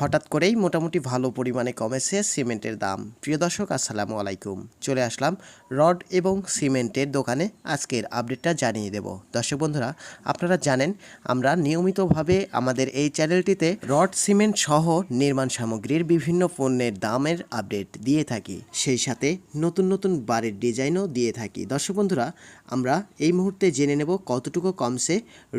হঠাৎ করেই মোটামুটি ভালো পরিমাণে কমেছে সিমেন্টের দাম। প্রিয় দর্শক, আসসালামু আলাইকুম। চলে আসলাম রড এবং সিমেন্টের দোকানে। আজকের আপডেটটা জানিয়ে দেব। দর্শক বন্ধুরা, আপনারা জানেন, আমরা নিয়মিতভাবে আমাদের এই চ্যানেলটিতে রড, সিমেন্ট সহ নির্মাণ সামগ্রীর বিভিন্ন পণ্যের দামের আপডেট দিয়ে থাকি। সেই সাথে নতুন নতুন বাড়ির ডিজাইনও দিয়ে থাকি। দর্শক বন্ধুরা, আমরা এই মুহূর্তে জেনে নেব কতটুকু কমছে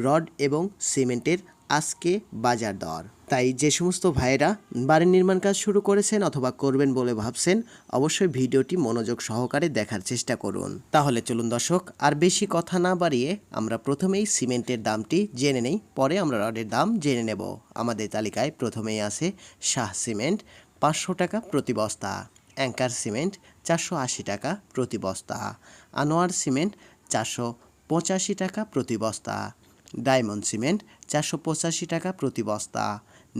রড এবং সিমেন্টের আজকে বাজার দর। তাই যে সমস্ত ভাইয়েরা বাড়ির নির্মাণ কাজ শুরু করেছেন অথবা করবেন বলে ভাবছেন, অবশ্যই ভিডিওটি মনোযোগ সহকারে দেখার চেষ্টা করুন। তাহলে চলুন দর্শক, আর বেশি কথা না বাড়িয়ে আমরা প্রথমেই সিমেন্টের দামটি জেনে নেই, পরে আমরা রডের দাম জেনে নেব। আমাদের তালিকায় প্রথমেই আছে শাহ সিমেন্ট, পাঁচশো টাকা প্রতি বস্তা, অ্যাঙ্কার সিমেন্ট, চারশো আশি টাকা প্রতি বস্তা, আনোয়ার সিমেন্ট, চারশো পঁচাশি টাকা প্রতি বস্তা, ডায়মন্ড সিমেন্ট, চারশো পঁচাশি টাকা প্রতি বস্তা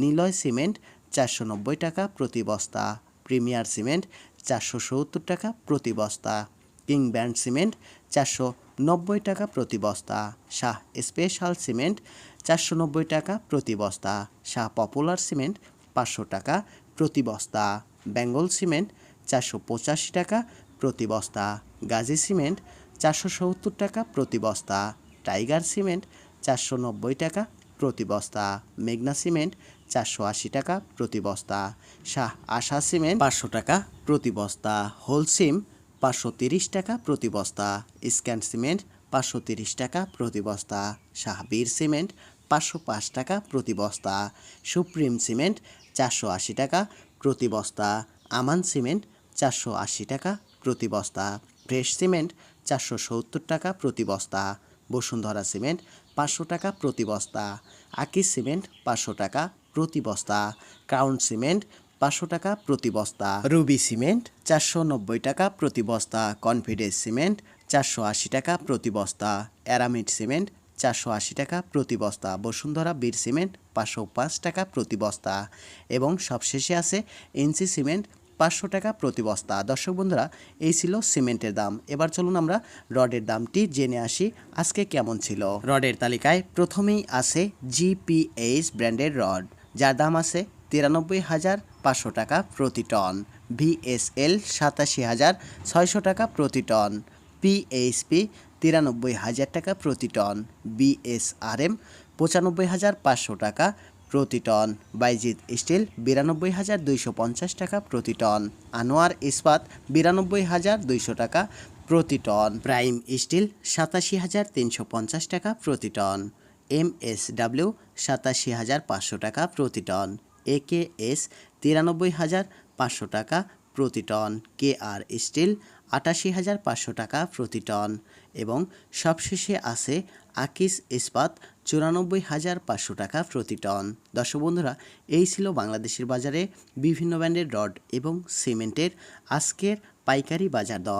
নিলয় সিমেন্ট চারশো নব্বই টাকা প্রতি বস্তা, প্রিমিয়ার সিমেন্ট চারশো সত্তর টাকা প্রতি বস্তা কিং ব্যান্ড সিমেন্ট চারশো নব্বই টাকা প্রতি বস্তা, শাহ স্পেশাল সিমেন্ট চারশো নব্বই টাকা প্রতি বস্তা, শাহ পপুলার সিমেন্ট পাঁচশো টাকা প্রতি বস্তা, বেঙ্গল সিমেন্ট চারশো পঁচাশি টাকা প্রতি বস্তা, গাজী সিমেন্ট চারশো সত্তর টাকা প্রতি বস্তা, টাইগার সিমেন্ট চারশো নব্বই টাকা প্রতি বস্তা। মেঘনা সিমেন্ট, চারশো আশি টাকা প্রতি বস্তা। শাহ আশা সিমেন্ট, পাঁচশো টাকা প্রতি বস্তা। হোলসিম পাঁচশো তিরিশ টাকা প্রতি বস্তা। স্ক্যান সিমেন্ট, পাঁচশো তিরিশ টাকা প্রতি বস্তা। শাহবীর সিমেন্ট, পাঁচশো পাঁচ টাকা প্রতি বস্তা। সুপ্রিম সিমেন্ট, চারশো আশি টাকা প্রতি বস্তা। আমান সিমেন্ট, চারশো আশি টাকা প্রতি বস্তা। ফ্রেশ সিমেন্ট, চারশো সত্তর টাকা প্রতি বস্তা। বসুন্ধরা সিমেন্ট পাঁচশো টাকা প্রতি বস্তা। আকিস সিমেন্ট পাঁচশো টাকা প্রতি বস্তা। ক্রাউন সিমেন্ট পাঁচশো টাকা প্রতি বস্তা। রুবি সিমেন্ট চারশো নব্বই টাকা প্রতি বস্তা। কনফিডেন্স সিমেন্ট চারশো আশি টাকা প্রতি বস্তা। অ্যারামিড সিমেন্ট চারশো আশি টাকা প্রতি বস্তা। বসুন্ধরা বীর সিমেন্ট পাঁচশো পাঁচ টাকা প্রতি বস্তা। এবং সবশেষে আছে এনসি সিমেন্ট পাঁচশো টাকা প্রতি বস্তা। দর্শক বন্ধুরা, এই ছিল সিমেন্টের দাম। এবার চলুন আমরা রডের দামটি জেনে আসি, আজকে কেমন ছিল। রডের তালিকায় প্রথমেই আছে জিপিএইচ ব্র্যান্ডের রড, যার দাম আছে তিরানব্বই হাজার পাঁচশো টাকা প্রতি টন। ভিএসএল সাতাশি হাজার ছয়শো টাকা প্রতি টন। পিএইচপি তিরানব্বই হাজার টাকা প্রতি টন। বিএসআরএম পঁচানব্বই হাজার পাঁচশো টাকা প্রতি টন। বাইজিৎ স্টিল, বিরানব্বই হাজার দুইশো পঞ্চাশ টাকা প্রতি টন। আনোয়ার ইস্পাত, বিরানব্বই হাজার দুইশো টাকা প্রতি টন। প্রাইম স্টিল, সাতাশি হাজার তিনশো পঞ্চাশ টাকা প্রতি টন। এম এস ডাব্লিউ সাতাশি হাজার পাঁচশো টাকা প্রতি টন। এ কে এস তিরানব্বই হাজার পাঁচশো টাকা প্রতি টন। কে আর স্টিল আটাশি হাজার পাঁচশো টাকা প্রতি টন এবং সবশেষে আছে আকিস ইস্পাত চুরানব্বই হাজার পাঁচশো টাকা প্রতি টন। দর্শক বন্ধুরা, এই ছিল বাংলাদেশের বাজারে বিভিন্ন ব্র্যান্ডের রড এবং সিমেন্টের আজকের পাইকারি বাজার দর।